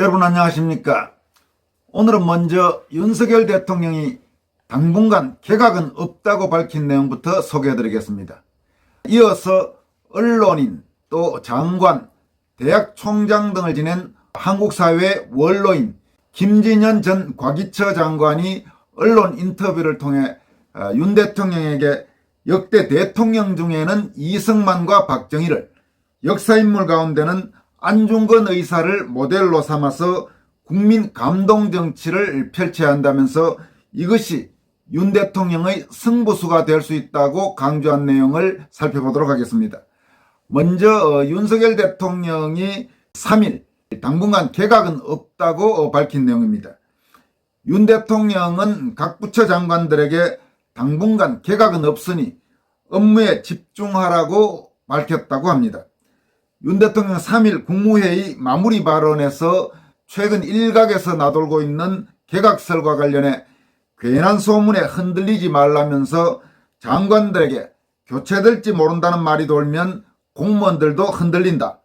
여러분 안녕하십니까? 오늘은 먼저 윤석열 대통령이 당분간 개각은 없다고 밝힌 내용부터 소개해드리겠습니다. 이어서 언론인 또 장관, 대학 총장 등을 지낸 한국 사회 원로인 김진현 전 과기처 장관이 언론 인터뷰를 통해 어, 윤 대통령에게 역대 대통령 중에는 이승만과 박정희를 역사인물 가운데는 안중근 의사를 모델로 삼아서 국민 감동 정치를 펼쳐야 한다면서 이것이 윤 대통령의 승부수가 될 수 있다고 강조한 내용을 살펴보도록 하겠습니다. 먼저 어, 윤석열 대통령이 3일 당분간 개각은 없다고 어, 밝힌 내용입니다. 윤 대통령은 각 부처 장관들에게 당분간 개각은 없으니 업무에 집중하라고 밝혔다고 합니다. 윤 대통령 3일 국무회의 마무리 발언에서 최근 일각에서 나돌고 있는 개각설과 관련해 괜한 소문에 흔들리지 말라면서 장관들에게 교체될지 모른다는 말이 돌면 공무원들도 흔들린다.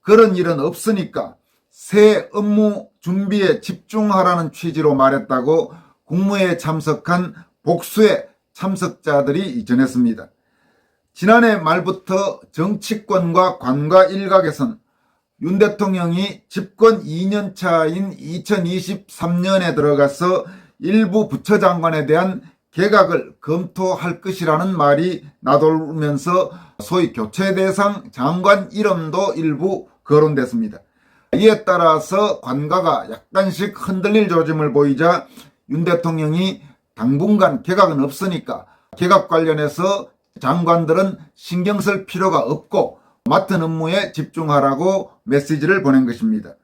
그런 일은 없으니까 새 업무 준비에 집중하라는 취지로 말했다고 국무회에 참석한 복수의 참석자들이 전했습니다. 지난해 말부터 정치권과 관과 일각에선 윤 대통령이 집권 2년 차인 2023년에 들어가서 일부 부처장관에 대한 개각을 검토할 것이라는 말이 나돌면서 소위 교체 대상 장관 이름도 일부 거론됐습니다. 이에 따라서 관가가 약간씩 흔들릴 조짐을 보이자 윤 대통령이 당분간 개각은 없으니까 개각 관련해서 장관들은 신경 쓸 필요가 없고 맡은 업무에 집중하라고 메시지를 보낸 것입니다.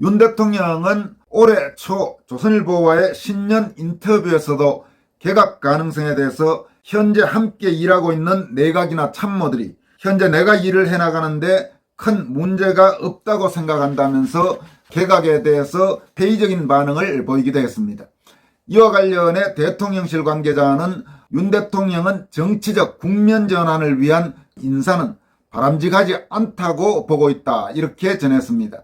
윤 대통령은 올해 초 조선일보와의 신년 인터뷰에서도 개각 가능성에 대해서 현재 함께 일하고 있는 내각이나 참모들이 현재 내가 일을 해나가는데 큰 문제가 없다고 생각한다면서 개각에 대해서 회의적인 반응을 보이기도 했습니다. 이와 관련해 대통령실 관계자는 윤 대통령은 정치적 국면 전환을 위한 인사는 바람직하지 않다고 보고 있다. 이렇게 전했습니다.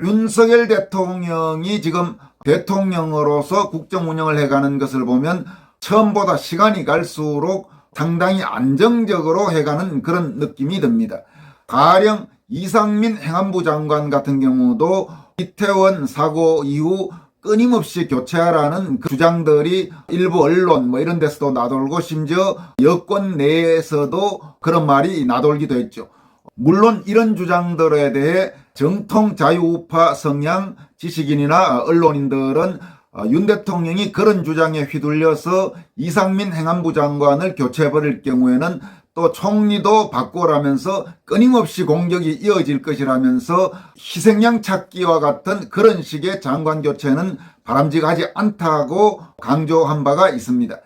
윤석열 대통령이 지금 대통령으로서 국정 운영을 해가는 것을 보면 처음보다 시간이 갈수록 상당히 안정적으로 해가는 그런 느낌이 듭니다. 가령 이상민 행안부 장관 같은 경우도 이태원 사고 이후 끊임없이 교체하라는 그 주장들이 일부 언론 뭐 이런 데서도 나돌고 심지어 여권 내에서도 그런 말이 나돌기도 했죠. 물론 이런 주장들에 대해 정통 자유우파 성향 지식인이나 언론인들은 어, 윤 대통령이 그런 주장에 휘둘려서 이상민 행안부 장관을 교체해버릴 경우에는 또 총리도 바꾸라면서 끊임없이 공격이 이어질 것이라면서 희생양 찾기와 같은 그런 식의 장관 교체는 바람직하지 않다고 강조한 바가 있습니다.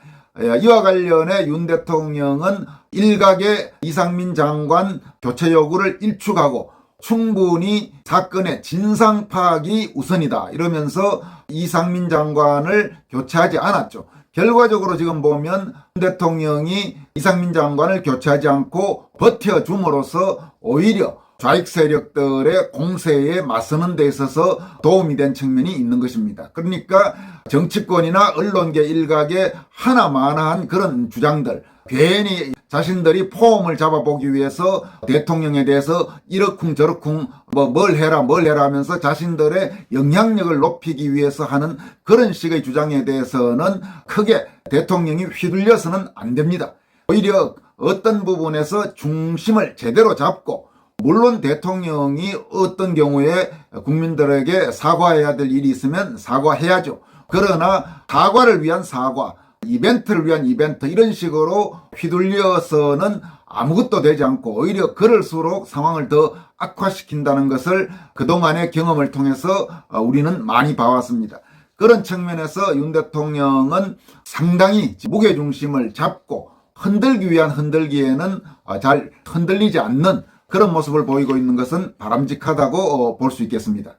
예, 이와 관련해 윤 대통령은 일각의 이상민 장관 교체 요구를 일축하고 충분히 사건의 진상 파악이 우선이다 이러면서 이상민 장관을 교체하지 않았죠. 결과적으로 지금 보면 윤 대통령이 이상민 장관을 교체하지 않고 버텨줌으로써 오히려 좌익 세력들의 공세에 맞서는 데 있어서 도움이 된 측면이 있는 것입니다. 그러니까 정치권이나 언론계 일각의 하나마나한 그런 주장들 괜히 자신들이 폼을 잡아보기 위해서 대통령에 대해서 이러쿵 저러쿵 뭐 뭘 해라 뭘 해라 하면서 자신들의 영향력을 높이기 위해서 하는 그런 식의 주장에 대해서는 크게 대통령이 휘둘려서는 안 됩니다. 오히려 어떤 부분에서 중심을 제대로 잡고 물론 대통령이 어떤 경우에 국민들에게 사과해야 될 일이 있으면 사과해야죠. 그러나 사과를 위한 사과, 이벤트를 위한 이벤트 이런 식으로 휘둘려서는 아무것도 되지 않고 오히려 그럴수록 상황을 더 악화시킨다는 것을 그동안의 경험을 통해서 우리는 많이 봐왔습니다. 그런 측면에서 윤 대통령은 상당히 무게중심을 잡고 흔들기 위한 흔들기에는 잘 흔들리지 않는 그런 모습을 보이고 있는 것은 바람직하다고 볼 수 있겠습니다.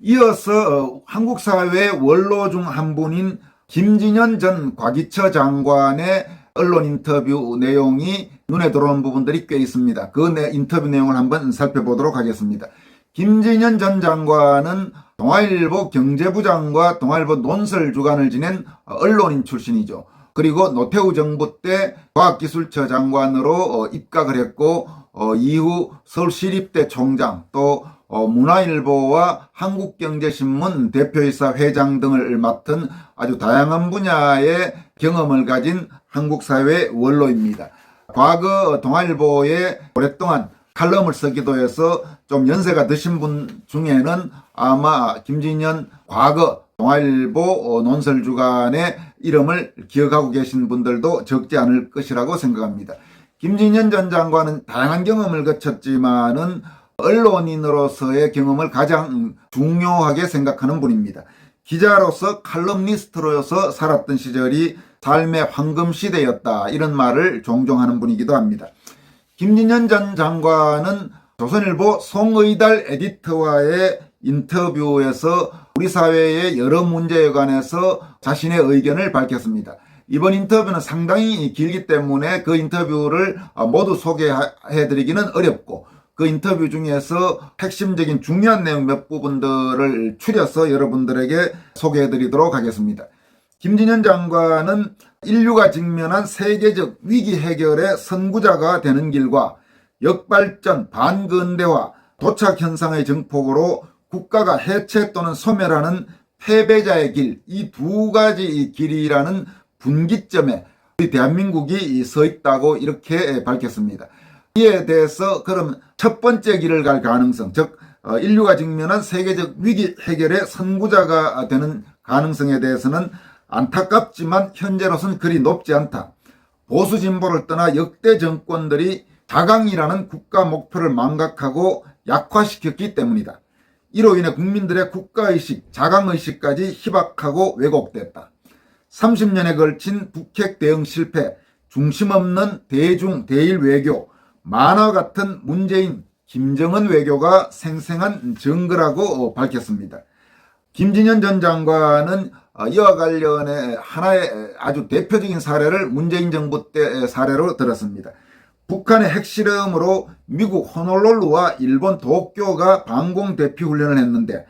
이어서 어, 한국 사회의 원로 중 한 분인 김진현 전 과기처 장관의 언론 인터뷰 내용이 눈에 들어오는 부분들이 꽤 있습니다. 그 인터뷰 내용을 한번 살펴보도록 하겠습니다. 김진현 전 장관은 동아일보 경제부장과 동아일보 논설 주간을 지낸 언론인 출신이죠. 그리고 노태우 정부 때 과학기술처 장관으로 어, 입각을 했고 어, 이후 서울시립대 총장 또 어, 문화일보와 한국경제신문 대표이사 회장 등을 맡은 아주 다양한 분야의 경험을 가진 한국 사회의 원로입니다. 과거 동아일보에 오랫동안 칼럼을 쓰기도 해서 좀 연세가 드신 분 중에는 아마 김진년 과거 동아일보 어, 논설주간의 이름을 기억하고 계신 분들도 적지 않을 것이라고 생각합니다. 김진년 전 장관은 다양한 경험을 거쳤지만은 언론인으로서의 경험을 가장 중요하게 생각하는 분입니다. 기자로서 칼럼니스트로서 살았던 시절이 삶의 황금 시대였다 이런 말을 종종 하는 분이기도 합니다. 김진년 전 장관은 조선일보 송의달 에디터와의 인터뷰에서 우리 사회의 여러 문제에 관해서 자신의 의견을 밝혔습니다. 이번 인터뷰는 상당히 길기 때문에 그 인터뷰를 모두 소개해드리기는 어렵고 그 인터뷰 중에서 핵심적인 중요한 내용 몇 부분들을 추려서 여러분들에게 소개해 드리도록 하겠습니다. 김진현 장관은 인류가 직면한 세계적 위기 해결의 선구자가 되는 길과 역발전, 반근대화, 도착 현상의 증폭으로 국가가 해체 또는 소멸하는 패배자의 길, 이 두 가지 길이라는 분기점에 우리 대한민국이 서 있다고 이렇게 밝혔습니다. 이에 대해서 그럼 첫 번째 길을 갈 가능성, 즉 어, 인류가 직면한 세계적 위기 해결의 선구자가 되는 가능성에 대해서는 안타깝지만 현재로선 그리 높지 않다. 보수 진보를 떠나 역대 정권들이 자강이라는 국가 목표를 망각하고 약화시켰기 때문이다. 이로 인해 국민들의 국가의식, 자강의식까지 희박하고 왜곡됐다. 30년에 걸친 북핵 대응 실패, 중심 없는 대중, 대일 외교, 만화 같은 문재인, 김정은 외교가 생생한 증거라고 밝혔습니다. 김진현 전 장관은 어, 이와 관련해 하나의 아주 대표적인 사례를 문재인 정부 때 사례로 들었습니다. 북한의 핵실험으로 미국 호놀룰루와 일본 도쿄가 방공 대피 훈련을 했는데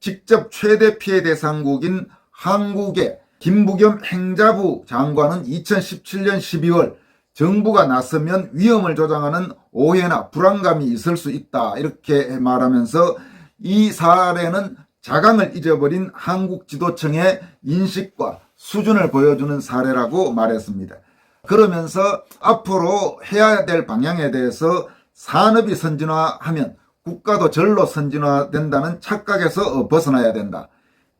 직접 최대 피해 대상국인 한국의 김부겸 행자부 장관은 2017년 12월 정부가 나서면 위험을 조장하는 오해나 불안감이 있을 수 있다 이렇게 말하면서 이 사례는 자강을 잊어버린 한국 지도청의 인식과 수준을 보여주는 사례라고 말했습니다. 그러면서 앞으로 해야 될 방향에 대해서 산업이 선진화하면 국가도 절로 선진화된다는 착각에서 벗어나야 된다.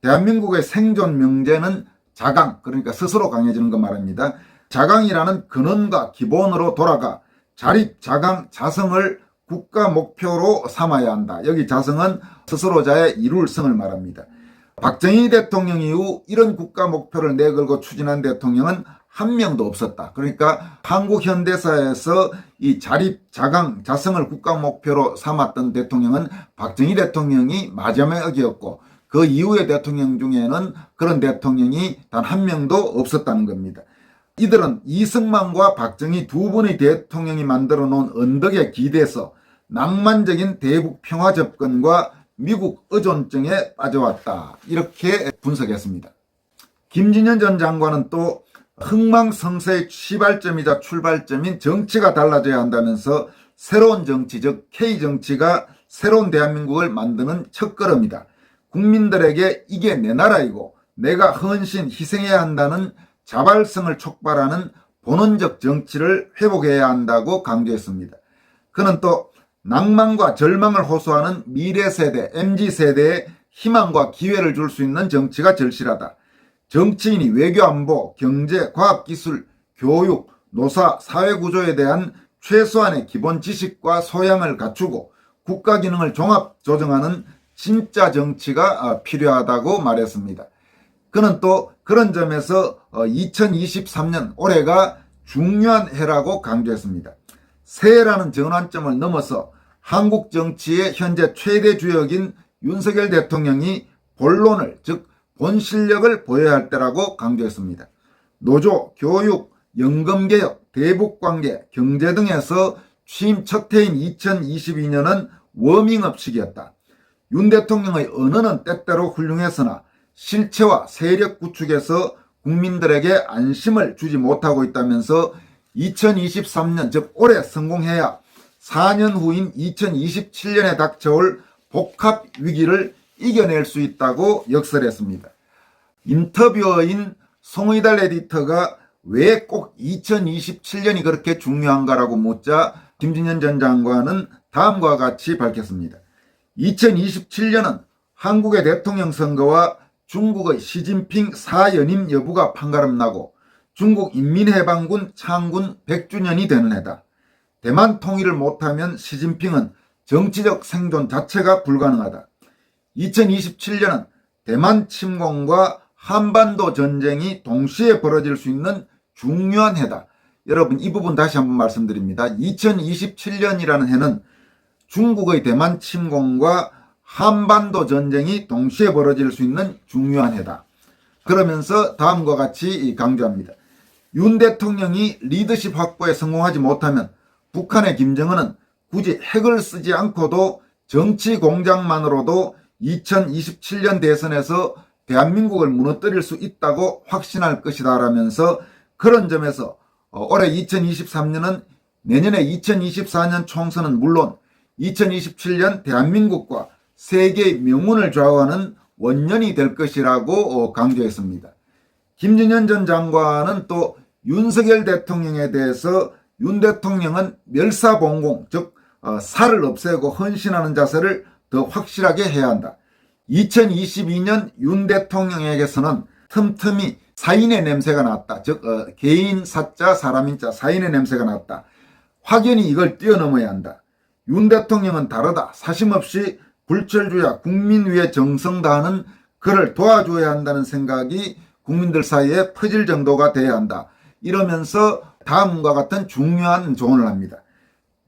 대한민국의 생존 명제는 자강, 그러니까 스스로 강해지는 것 말입니다. 자강이라는 근원과 기본으로 돌아가 자립, 자강, 자성을 국가 목표로 삼아야 한다. 여기 자성은 스스로자의 이룰 성을 말합니다. 박정희 대통령 이후 이런 국가 목표를 내걸고 추진한 대통령은 한 명도 없었다. 그러니까 한국 현대사에서 이 자립, 자강, 자성을 국가 목표로 삼았던 대통령은 박정희 대통령이 마지막이었고 그 이후의 대통령 중에는 그런 대통령이 단 한 명도 없었다는 겁니다. 이들은 이승만과 박정희 두 분의 대통령이 만들어 놓은 언덕에 기대서 낭만적인 대북 평화 접근과 미국 의존증에 빠져왔다. 이렇게 분석했습니다. 김진현 전 장관은 또 흥망성쇠의 시발점이자 출발점인 정치가 달라져야 한다면서 새로운 정치, 즉 K정치가 새로운 대한민국을 만드는 첫걸음이다. 국민들에게 이게 내 나라이고 내가 헌신, 희생해야 한다는 자발성을 촉발하는 본원적 정치를 회복해야 한다고 강조했습니다. 그는 또 낭만과 절망을 호소하는 미래 세대, MZ 세대에 희망과 기회를 줄 수 있는 정치가 절실하다. 정치인이 외교 안보, 경제, 과학 기술, 교육, 노사, 사회 구조에 대한 최소한의 기본 지식과 소양을 갖추고 국가 기능을 종합 조정하는 진짜 정치가 어, 필요하다고 말했습니다. 그는 또 그런 점에서 2023년 어, 올해가 중요한 해라고 강조했습니다. 새해라는 전환점을 넘어서 한국 정치의 현재 최대 주역인 윤석열 대통령이 본론을 즉 본 실력을 보여야 할 때라고 강조했습니다. 노조, 교육, 연금개혁, 대북관계, 경제 등에서 취임 첫 해인 2022년은 워밍업 시기였다. 윤 대통령의 언어는 때때로 훌륭했으나 실체와 세력 구축에서 국민들에게 안심을 주지 못하고 있다면서 2023년 즉 올해 성공해야 4년 후인 2027년에 닥쳐올 복합 위기를 이겨낼 수 있다고 역설했습니다. 인터뷰어인 송의달 에디터가 왜 꼭 2027년이 그렇게 중요한가라고 묻자 김진현 전 장관은 다음과 같이 밝혔습니다. 2027년은 한국의 대통령 선거와 중국의 시진핑 사연임 여부가 판가름 나고 중국 인민해방군 창군 100주년이 되는 해다. 대만 통일을 못하면 시진핑은 정치적 생존 자체가 불가능하다. 2027년은 대만 침공과 한반도 전쟁이 동시에 벌어질 수 있는 중요한 해다. 여러분 이 부분 다시 한번 말씀드립니다. 2027년이라는 해는 중국의 대만 침공과 한반도 전쟁이 동시에 벌어질 수 있는 중요한 해다. 그러면서 다음과 같이 강조합니다. 윤 대통령이 리더십 확보에 성공하지 못하면 북한의 김정은은 굳이 핵을 쓰지 않고도 정치 공작만으로도 2027년 대선에서 대한민국을 무너뜨릴 수 있다고 확신할 것이다 라면서 그런 점에서 어, 올해 2023년은 내년에 2024년 총선은 물론 2027년 대한민국과 세계의 명운을 좌우하는 원년이 될 것이라고 어, 강조했습니다. 김진현 전 장관은 또 윤석열 대통령에 대해서 윤 대통령은 멸사봉공 즉 어, 살을 없애고 헌신하는 자세를 더 확실하게 해야 한다. 2022년 윤 대통령에게서는 틈틈이 사인의 냄새가 났다. 즉 어, 개인 사자 사람인자 사인의 냄새가 났다. 확연히 이걸 뛰어넘어야 한다. 윤 대통령은 다르다. 사심 없이 불철주야 국민 위에 정성 다하는 그를 도와줘야 한다는 생각이 국민들 사이에 퍼질 정도가 돼야 한다. 이러면서 다음과 같은 중요한 조언을 합니다.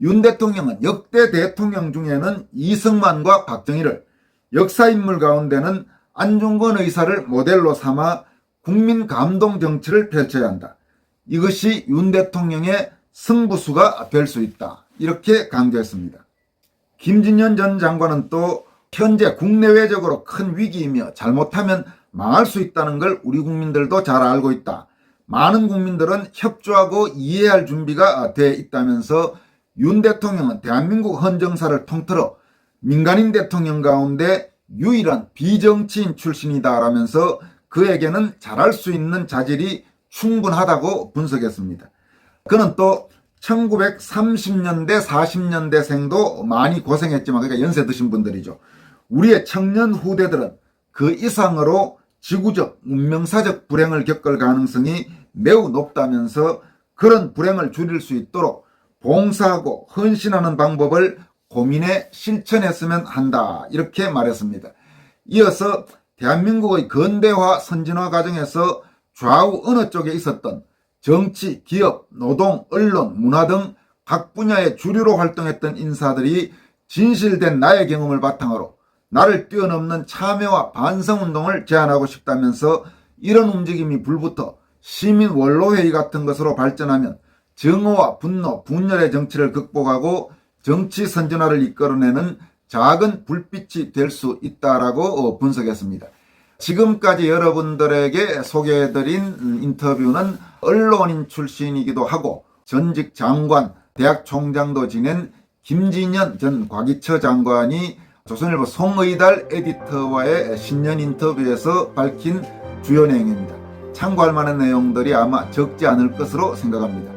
윤 대통령은 역대 대통령 중에는 이승만과 박정희를 역사 인물 가운데는 안중근 의사를 모델로 삼아 국민 감동 정치를 펼쳐야 한다. 이것이 윤 대통령의 승부수가 될 수 있다. 이렇게 강조했습니다. 김진현 전 장관은 또 현재 국내외적으로 큰 위기이며 잘못하면 망할 수 있다는 걸 우리 국민들도 잘 알고 있다. 많은 국민들은 협조하고 이해할 준비가 돼 있다면서 윤 대통령은 대한민국 헌정사를 통틀어 민간인 대통령 가운데 유일한 비정치인 출신이다라면서 그에게는 잘할 수 있는 자질이 충분하다고 분석했습니다. 그는 또 1930년대, 40년대생도 많이 고생했지만, 그러니까 연세 드신 분들이죠. 우리의 청년 후대들은 그 이상으로 지구적, 문명사적 불행을 겪을 가능성이 매우 높다면서 그런 불행을 줄일 수 있도록 봉사하고 헌신하는 방법을 고민해 실천했으면 한다. 이렇게 말했습니다. 이어서 대한민국의 근대화 선진화 과정에서 좌우 어느 쪽에 있었던 정치, 기업, 노동, 언론, 문화 등 각 분야의 주류로 활동했던 인사들이 진실된 나의 경험을 바탕으로 나를 뛰어넘는 참여와 반성운동을 제안하고 싶다면서 이런 움직임이 불부터 시민 원로회의 같은 것으로 발전하면 정오와 분노, 분열의 정치를 극복하고 정치 선진화를 이끌어내는 작은 불빛이 될 수 있다라고 분석했습니다. 지금까지 여러분들에게 소개해드린 인터뷰는 언론인 출신이기도 하고 전직 장관, 대학 총장도 지낸 김진현 전 과기처 장관이 조선일보 송의달 에디터와의 신년 인터뷰에서 밝힌 주요 내용입니다. 참고할 만한 내용들이 아마 적지 않을 것으로 생각합니다.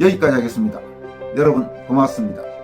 여기까지 하겠습니다. 여러분 고맙습니다.